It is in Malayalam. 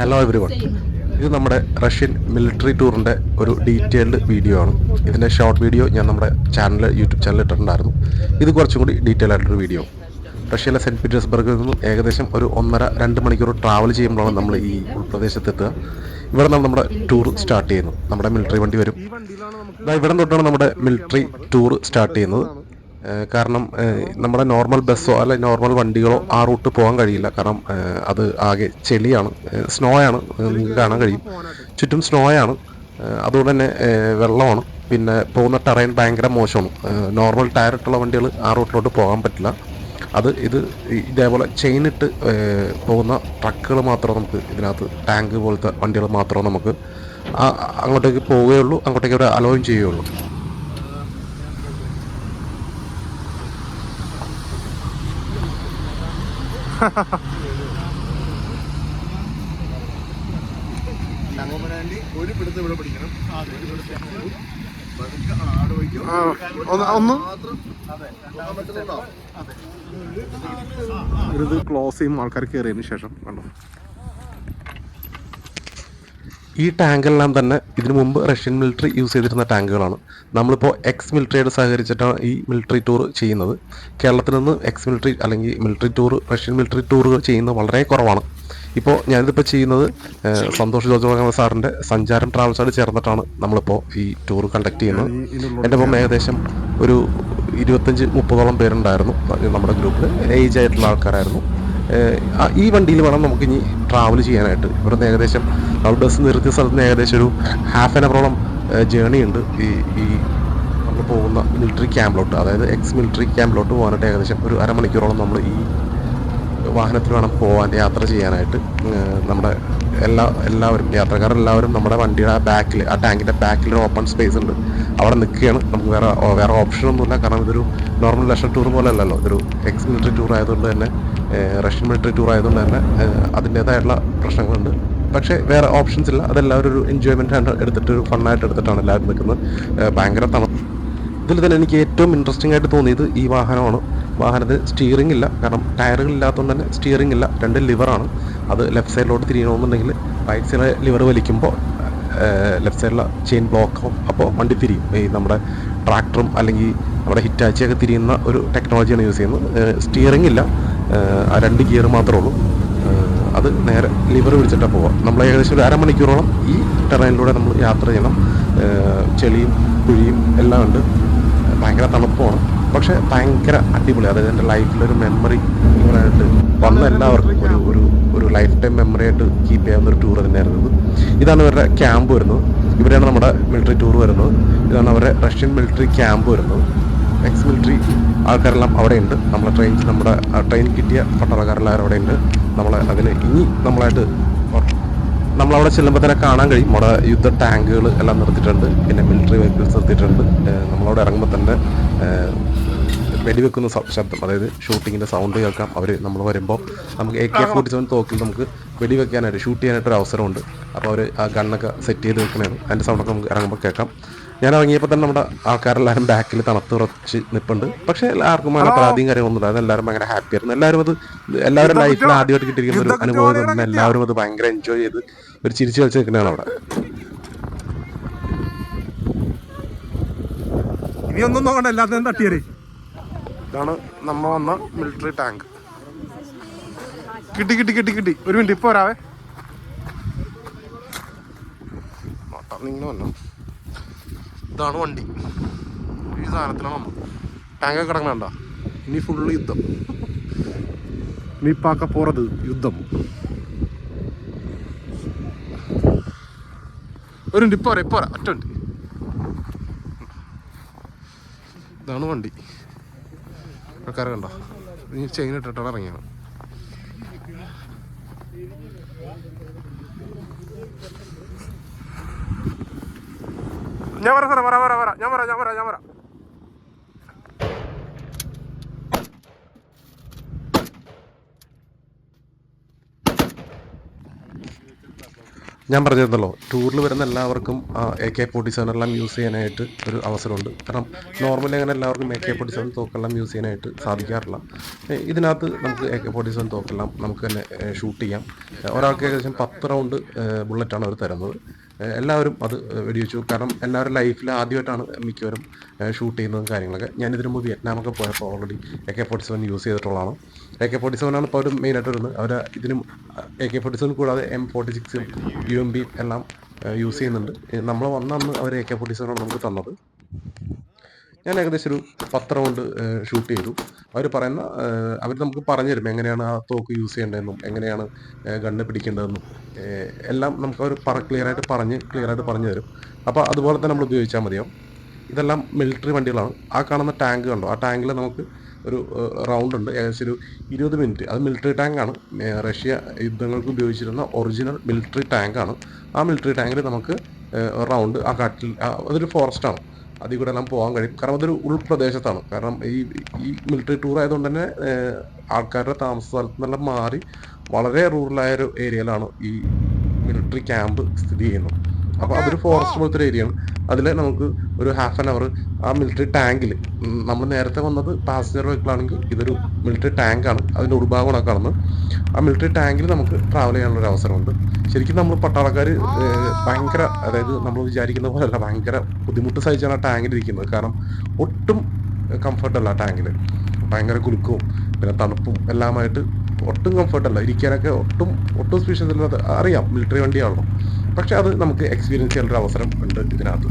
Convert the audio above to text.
ഹലോ എവരി വൺ ഇത് നമ്മുടെ റഷ്യൻ മിലിറ്ററി ടൂറിന്റെ ഒരു ഡീറ്റെയിൽഡ് വീഡിയോ ആണ്. ഇതിന്റെ ഷോർട്ട് വീഡിയോ ഞാൻ നമ്മുടെ ചാനൽ യൂട്യൂബ് ചാനലിൽ ഇട്ടിട്ടുണ്ടായിരുന്നു. ഇത് കുറച്ചും കൂടി ഡീറ്റെയിൽ ആയിട്ടൊരു വീഡിയോ റഷ്യയിലെ സെന്റ് പീറ്റേഴ്സ്ബർഗിൽ നിന്നും ഏകദേശം ഒരു ഒന്നര രണ്ട് മണിക്കൂർ ട്രാവൽ ചെയ്യുമ്പോഴാണ് നമ്മൾ ഈ ഉൾപ്രദേശത്ത് എത്തുക ഇവിടെ നിന്നാണ് നമ്മുടെ ടൂർ സ്റ്റാർട്ട് ചെയ്യുന്നത്. നമ്മുടെ മിലിറ്ററി വണ്ടി വരും. ഇവിടെ തൊട്ടാണ് നമ്മുടെ മിലിറ്ററി ടൂർ സ്റ്റാർട്ട് ചെയ്യുന്നത്. കാരണം നമ്മുടെ നോർമൽ ബസ്സോ അല്ലെ നോർമൽ വണ്ടികളോ ആ റൂട്ട് പോകാൻ കഴിയില്ല. കാരണം അത് ആകെ ചെളിയാണ്. സ്നോ ആണ് നിങ്ങൾക്ക് കാണാൻ കഴിയും. ചുറ്റും സ്നോ ആണ് അതുകൊണ്ട് തന്നെ വെള്ളമാണ്. പിന്നെ പോകുന്ന ടെറൈൻ ഭയങ്കര മോശമാണ്. നോർമൽ ടയർ ഇട്ടുള്ള വണ്ടികൾ ആ റൂട്ടിലോട്ട് പോകാൻ പറ്റില്ല. അത് ഇത് ഇതേപോലെ ചെയിൻ ഇട്ട് പോകുന്ന ട്രക്കുകൾ മാത്രമേ നമുക്ക് ഇതിനകത്ത് ടാങ്ക് പോലത്തെ വണ്ടികൾ മാത്രമേ നമുക്ക് അങ്ങോട്ടേക്ക് പോവുകയുള്ളൂ. അങ്ങോട്ടേക്ക് അവർ അലോയും ചെയ്യുകയുള്ളൂ. ഒരു ഇവിടെ പിടിക്കണം ഒന്ന് ക്ലോസ് ചെയ്യും ആൾക്കാർ കയറിയതിന് ശേഷം കണ്ടോ? ഈ ടാങ്കെല്ലാം തന്നെ ഇതിനു മുമ്പ് റഷ്യൻ മിലിറ്ററി യൂസ് ചെയ്തിരുന്ന ടാങ്കുകളാണ്. നമ്മളിപ്പോൾ എക്സ് മിലിറ്ററിയോട് സഹകരിച്ചിട്ടാണ് ഈ മിലിറ്ററി ടൂർ ചെയ്യുന്നത്. കേരളത്തിൽ നിന്ന് എക്സ് മിലിറ്ററി അല്ലെങ്കിൽ മിലിറ്ററി ടൂർ റഷ്യൻ മിലിറ്ററി ടൂറുകൾ ചെയ്യുന്നത് വളരെ കുറവാണ്. ഇപ്പോൾ ഞാനിതിപ്പോൾ ചെയ്യുന്നത് സന്തോഷ് ജോർജ് മംഗള സാറിന്റെ സഞ്ചാരം ട്രാവൽസോട് ചേർന്നിട്ടാണ് നമ്മളിപ്പോൾ ഈ ടൂർ കണ്ടക്ട് ചെയ്യുന്നത്. എന്റെ ഒപ്പം ഏകദേശം ഒരു ഇരുപത്തഞ്ച് മുപ്പതോളം പേരുണ്ടായിരുന്നു. നമ്മുടെ ഗ്രൂപ്പിൽ ഏജ് ആയിട്ടുള്ള ആൾക്കാരായിരുന്നു. ഈ വണ്ടിയിൽ വേണം നമുക്ക് ഇനി ട്രാവൽ ചെയ്യാനായിട്ട്. ഇവിടുന്ന് ഏകദേശം നമ്മൾ ബസ് നിർത്തിയ സ്ഥലത്ത് ഏകദേശം ഒരു ഹാഫ് ആൻ അവറോളം ജേണി ഉണ്ട് ഈ ഈ നമ്മൾ പോകുന്ന മിലിറ്ററി ക്യാമ്പിലോട്ട് അതായത് എക്സ് മിലിറ്ററി ക്യാമ്പിലോട്ട് പോകാനായിട്ട് ഏകദേശം ഒരു അരമണിക്കൂറോളം നമ്മൾ ഈ വാഹനത്തിൽ വേണം പോകാൻ യാത്ര ചെയ്യാനായിട്ട്. നമ്മുടെ എല്ലാ എല്ലാവരും യാത്രക്കാരെല്ലാവരും നമ്മുടെ വണ്ടിയുടെ ബാക്കിൽ ആ ടാങ്കിന്റെ ബാക്കിൽ ഒരു ഓപ്പൺ സ്പേസ് ഉണ്ട്. അവിടെ നിൽക്കുകയാണ്. നമുക്ക് വേറെ വേറെ ഓപ്ഷനൊന്നുമില്ല കാരണം ഇതൊരു നോർമൽ ലക്ഷർ ടൂർ പോലെ അല്ലല്ലോ ഇതൊരു എക്സ് മിലിറ്ററി ടൂർ ആയതുകൊണ്ട് തന്നെ റഷ്യൻ മിലിറ്ററി ടൂർ ആയതുകൊണ്ട് തന്നെ അതിന്റേതായിട്ടുള്ള പ്രശ്നങ്ങളുണ്ട്. പക്ഷേ വേറെ ഓപ്ഷൻസ് ഇല്ല. അതെല്ലാവരും ഒരു എൻജോയ്മെന്റ് ആണ് എടുത്തിട്ട് ഒരു ഫണ്ണായിട്ട് എടുത്തിട്ടാണ് എല്ലാവരും നിൽക്കുന്നത്. ഭയങ്കര തണുപ്പ് ഇതിൽ തന്നെ എനിക്ക് ഏറ്റവും ഇൻട്രസ്റ്റിംഗ് ആയിട്ട് തോന്നിയത് ഈ വാഹനമാണ്. വാഹനത്തിന് സ്റ്റിയറിംഗ് ഇല്ല. കാരണം ടയറുകൾ ഇല്ലാത്തതുകൊണ്ട് തന്നെ സ്റ്റിയറിംഗ് ഇല്ല. രണ്ട് ലിവറാണ് അത് ലെഫ്റ്റ് സൈഡിലോട്ട് തിരിയണമെന്നുണ്ടെങ്കിൽ റൈറ്റ് സൈഡിലെ ലിവർ വലിക്കുമ്പോൾ ലെഫ്റ്റ് സൈഡിലെ ചെയിൻ ബ്ലോക്ക് അപ്പോൾ വണ്ടി തിരിയും. ഈ നമ്മുടെ ട്രാക്ടറും അല്ലെങ്കിൽ നമ്മുടെ ഹിറ്റാച്ചിയൊക്കെ തിരിയുന്ന ഒരു ടെക്നോളജിയാണ് യൂസ് ചെയ്യുന്നത്. സ്റ്റിയറിംഗ് ഇല്ല. ആ രണ്ട് ഗിയർ മാത്രമേ ഉള്ളൂ. അത് നേരെ ലിവർ പിടിച്ചിട്ടാണ് പോവുക. നമ്മൾ ഏകദേശം ഒരു അരമണിക്കൂറോളം ഈ ടെറൈനിലൂടെ നമ്മൾ യാത്ര ചെയ്യണം. ചെളിയും കുഴിയും എല്ലാം ഉണ്ട്. ഭയങ്കര തണുപ്പമാണ് പക്ഷേ ഭയങ്കര അടിപൊളി. അതായത് എന്റെ ലൈഫിലൊരു മെമ്മറി ഇങ്ങനെയായിട്ട് വന്ന എല്ലാവർക്കും ഒരു ഒരു ഒരു ലൈഫ് ടൈം മെമ്മറി ആയിട്ട് കീപ്പ് ചെയ്യാവുന്ന ഒരു ടൂർ തന്നെയായിരുന്നു ഇതാണ് ഇവരുടെ ക്യാമ്പ് വരുന്നത്. ഇവിടെയാണ് നമ്മുടെ മിലിറ്ററി ടൂർ വരുന്നത്. ഇതാണ് അവരുടെ റഷ്യൻ മിലിറ്ററി ക്യാമ്പ് വരുന്നത്. എക്സ് മിലിറ്ററി ആൾക്കാരെല്ലാം അവിടെയുണ്ട്. നമ്മളെ ട്രെയിൻ നമ്മുടെ ട്രെയിൻ കിട്ടിയ പട്ടാളക്കാരെല്ലാവരും അവിടെയുണ്ട്. നമ്മൾ അതിന് ഇനി നമ്മളായിട്ട് നമ്മളവിടെ ചെല്ലുമ്പോൾ തന്നെ കാണാൻ കഴിയും. നമ്മുടെ യുദ്ധ ടാങ്കുകൾ എല്ലാം നിർത്തിയിട്ടുണ്ട്. പിന്നെ മിലിറ്ററി വെഹിക്കിൾസ് നിർത്തിയിട്ടുണ്ട്. നമ്മളവിടെ ഇറങ്ങുമ്പോൾ തന്നെ വെടിവെക്കുന്ന ശബ്ദം അതായത് ഷൂട്ടിങ്ങിന്റെ സൗണ്ട് കേൾക്കാം. അവർ നമ്മൾ വരുമ്പോൾ നമുക്ക് എ കെ ഫോർട്ടി സെവൻ തോക്കിൽ നമുക്ക് വെടിവെക്കാനായിട്ട് ഷൂട്ട് ചെയ്യാനായിട്ട് ഒരു അവസരമുണ്ട് അപ്പോൾ അവർ ആ ഗണ്ണൊക്കെ സെറ്റ് ചെയ്ത് വെക്കണതാണ് അതിന്റെ സൗണ്ടൊക്കെ നമുക്ക് ഇറങ്ങുമ്പോൾ കേൾക്കാം. ഞാൻ ഇറങ്ങിയപ്പോൾ തന്നെ നമ്മുടെ ആൾക്കാരെല്ലാവരും ബാക്കിൽ തണുത്ത് ഉറച്ച് നിൽപ്പുണ്ട് പക്ഷെ എല്ലാവർക്കും അങ്ങനെ പ്രാതിയും കാര്യങ്ങളൊന്നും ഇല്ലായിരുന്നു എല്ലാവരും ഭയങ്കര ഹാപ്പി ആയിരുന്നു. എല്ലാവരും അത് എല്ലാവരും ലൈഫിൽ ആദ്യമായിട്ട് കിട്ടിയിരിക്കുന്ന ഒരു അനുഭവം തന്നെ എല്ലാവരും അത് ഭയങ്കര എൻജോയ് ചെയ്ത് ഒരു ചിരിച്ചു കളിച്ച് നിൽക്കുന്നതാണ് അവിടെ. ഇനി ഒന്നും നോക്കണ്ട എല്ലാത്തിനും തട്ടിയരേ. ഇതാണ് നമ്മ വന്ന മിലിറ്ററി ടാങ്ക് കിട്ടി കിട്ടി കിട്ടി കിട്ടി. ഒരു മിനിറ്റ് ഇപ്പൊ വരാവേ. നിങ്ങൾ വന്നോ? ഇതാണ് വണ്ടി. ഈ സാധനത്തിലാണ് നമ്മൾ ടാങ്കൊക്കെ കിടക്കണണ്ട ഇനി ഫുള്ള് യുദ്ധം. ഇനി പാക്ക പോറത് യുദ്ധം. ഒരു മിനിറ്റ് ഇപ്പൊ വരാം ഇപ്പൊ വരാം. ഒറ്റ മിനിറ്റ്. ഇതാണ് വണ്ടി. ആൾക്കാരെ കണ്ടോ? ഇനി ചെയിൻ ഇട്ടിട്ടാണ് ഇറങ്ങിയാണ് ഞാൻ പറ സാറേ പറ പറ ഞാൻ പറ ഞാൻ പറ ഞാൻ പറ ഞാൻ പറഞ്ഞിരുന്നല്ലോ ടൂറിൽ വരുന്ന എല്ലാവർക്കും എ കെ ഫോർട്ടി സെവൻ എല്ലാം യൂസ് ചെയ്യാനായിട്ട് ഒരു അവസരമുണ്ട്. കാരണം നോർമലി അങ്ങനെ എല്ലാവർക്കും എ കെ ഫോർട്ടി സെവൻ തോക്കെല്ലാം യൂസ് ചെയ്യാനായിട്ട് സാധിക്കാറില്ല. ഇതിനകത്ത് നമുക്ക് എ കെ ഫോർട്ടി സെവൻ തോക്കെല്ലാം നമുക്ക് തന്നെ ഷൂട്ട് ചെയ്യാം. ഒരാൾക്ക് ഏകദേശം പത്ത് റൗണ്ട് ബുള്ളറ്റാണ് അവർ തരുന്നത്. എല്ലാവരും അത് വെടിവെച്ചു. കാരണം എല്ലാവരും ലൈഫിൽ ആദ്യമായിട്ടാണ് മിക്കവരും ഷൂട്ട് ചെയ്യുന്നതും കാര്യങ്ങളൊക്കെ. ഞാൻ ഇതിനു മുമ്പ് വിയറ്റ്നാമൊക്കെ പോയപ്പോൾ already A K forty seven use ചെയ്തിട്ടുള്ളതാണ്. എ കെ ഫോർട്ടി സെവനാണ് ഇപ്പോൾ അവർ മെയിനായിട്ട് വരുന്നത്. അവർ ഇതിനും എ കെ ഫോർട്ടി സെവൻ കൂടാതെ എം ഫോർട്ടി സിക്സും യു എം ബി എല്ലാം യൂസ് ചെയ്യുന്നുണ്ട്. നമ്മൾ വന്ന അന്ന് അവർ എ കെ ഫോർട്ടി സെവനാണ് നമുക്ക് തന്നത്. ഞാൻ ഏകദേശം ഒരു പത്ത് റൗണ്ട് ഷൂട്ട് ചെയ്തു. അവർ പറയുന്ന അവർ നമുക്ക് പറഞ്ഞു തരും എങ്ങനെയാണ് ആ തോക്ക് യൂസ് ചെയ്യേണ്ടതെന്നും എങ്ങനെയാണ് ഗണ്ണ് പിടിക്കേണ്ടതെന്നും. എല്ലാം നമുക്ക് അവർ പറ ക്ലിയർ ക്ലിയറായിട്ട് പറഞ്ഞ് ക്ലിയറായിട്ട് പറഞ്ഞു തരും. അപ്പോൾ അതുപോലെ തന്നെ നമ്മൾ ഉപയോഗിച്ചാൽ മതിയാവും. ഇതെല്ലാം മിലിറ്ററി വണ്ടികളാണ്. ആ കാണുന്ന ടാങ്ക് കണ്ടോ? ആ ടാങ്കിൽ നമുക്ക് ഒരു റൗണ്ട് ഉണ്ട്. ഏകദേശം ഒരു ഇരുപത് മിനിറ്റ് അത് മിലിറ്ററി ടാങ്കാണ് റഷ്യ യുദ്ധങ്ങൾക്ക് ഉപയോഗിച്ചിരുന്ന ഒറിജിനൽ മിലിറ്ററി ടാങ്കാണ് ആ മിലിറ്ററി ടാങ്കിൽ നമുക്ക് റൗണ്ട് ആ കാട്ടിൽ അതൊരു ഫോറസ്റ്റാണ് അതിൽ കൂടെ എല്ലാം പോകാൻ കഴിയും. കാരണം അതൊരു ഉൾപ്രദേശത്താണ്. കാരണം ഈ ഈ മിലിറ്ററി ടൂർ ആയതുകൊണ്ട് തന്നെ ആൾക്കാരുടെ താമസ സ്ഥലത്ത് നിന്നെല്ലാം മാറി വളരെ റൂറലായ ഒരു ഏരിയയിലാണ് ഈ മിലിറ്ററി ക്യാമ്പ് സ്ഥിതി ചെയ്യുന്നത്. അപ്പോൾ അതൊരു ഫോറസ്റ്റ് പോലത്തെ ഒരു ആണ്. അതിൽ നമുക്ക് ഒരു ഹാഫ് ആൻ അവർ ആ മിലിറ്ററി ടാങ്കിൽ നമ്മൾ നേരത്തെ വന്നത് പാസഞ്ചർ വെഹിക്കിളാണെങ്കിൽ ഇതൊരു മിലിറ്ററി ടാങ്കാണ് അതിന്റെ ഉൾഭാഗമാണ് കാണുന്നത്. ആ മിലിറ്ററി ടാങ്കിൽ നമുക്ക് ട്രാവൽ ചെയ്യാനുള്ള ഒരു അവസരമുണ്ട്. ശരിക്കും നമ്മൾ പട്ടാളക്കാർ ഭയങ്കര അതായത് നമ്മൾ വിചാരിക്കുന്ന പോലെ അല്ല ഭയങ്കര ബുദ്ധിമുട്ട് സഹിച്ചാണ് ആ ടാങ്കിൽ ഇരിക്കുന്നത്. കാരണം ഒട്ടും കംഫർട്ടല്ല ആ ടാങ്കിൽ ഭയങ്കര കുലുക്കവും പിന്നെ തണുപ്പും എല്ലാമായിട്ട് ഒട്ടും കംഫർട്ടല്ല ഇരിക്കാനൊക്കെ ഒട്ടും ഒട്ടും സ്പീഷ്യസ് അറിയാം മിലിറ്ററി വണ്ടിയാണല്ലോ. പക്ഷെ അത് നമുക്ക് എക്സ്പീരിയൻസ് ഒരു അവസരം ഉണ്ട് ഇതിനകത്ത്.